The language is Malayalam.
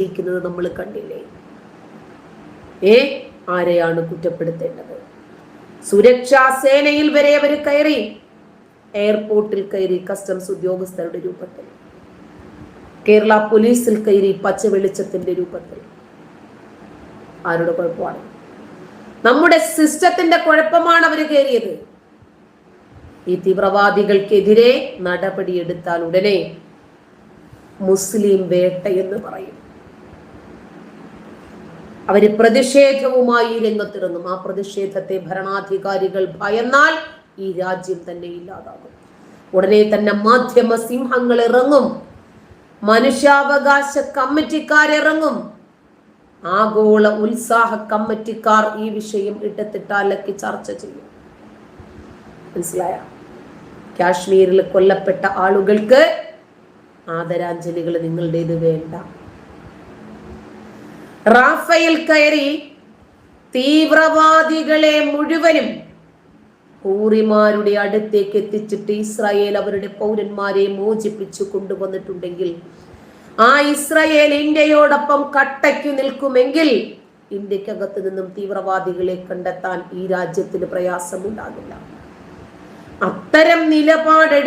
ഇരിക്കുന്നത് നമ്മൾ കണ്ടില്ലേ? ഏ? ആരെയാണ് കുറ്റപ്പെടുത്തേണ്ടത്? സുരക്ഷാ സേനയിൽ വരെ അവർ കയറി. എയർപോർട്ടിൽ കയറി കസ്റ്റംസ് ഉദ്യോഗസ്ഥരുടെ രൂപത്തിൽ. കേരള പോലീസിൽ കയറി പച്ച വെളിച്ചത്തിന്റെ രൂപത്തിൽ. ആരുടെ കുഴപ്പമാണ്? നമ്മുടെ സിസ്റ്റത്തിന്റെ കുഴപ്പമാണ് അവർ കയറിയത്. ഈ തീവ്രവാദികൾക്കെതിരെ നടപടിയെടുത്താൽ ഉടനെ മുസ്ലിം വേട്ട എന്ന് പറയും. അവർ പ്രതിഷേധവുമായി രംഗത്തിറങ്ങും. ആ പ്രതിഷേധത്തെ ഭരണാധികാരികൾ ഭയന്നാൽ ഈ രാജ്യം തന്നെ ഇല്ലാതാകും. ഉടനെ തന്നെ മാധ്യമ സിംഹങ്ങൾ ഇറങ്ങും. മനുഷ്യാവകാശ കമ്മിറ്റിക്കാരിറങ്ങും ആഗോള ഉത്സാഹ കമ്മിറ്റിക്കാർ ഈ വിഷയം ഇട്ടത്തിട്ടാലൊക്കെ ചർച്ച ചെയ്യും. മനസ്സിലായ? കാശ്മീരിൽ കൊല്ലപ്പെട്ട ആളുകൾക്ക് ആദരാഞ്ജലികൾ നിങ്ങളുടേത് വേണ്ട. റാഫേൽ കയറി തീവ്രവാദികളെ മുഴുവനും ഊറിമാരുടെ അടുത്തേക്ക് എത്തിച്ചിട്ട് ഇസ്രായേൽ അവരുടെ പൗരന്മാരെ മോചിപ്പിച്ചു കൊണ്ടുവന്നിട്ടുണ്ടെങ്കിൽ ആ ഇസ്രായേൽ ഇന്ത്യയോടൊപ്പം കട്ടയ്ക്കു നിൽക്കുമെങ്കിൽ ഇന്ത്യക്കകത്ത് നിന്നും തീവ്രവാദികളെ കണ്ടെത്താൻ ഈ രാജ്യത്തിന് പ്രയാസമുണ്ടാകില്ല. അത്തരം നിലപാടെടുത്ത്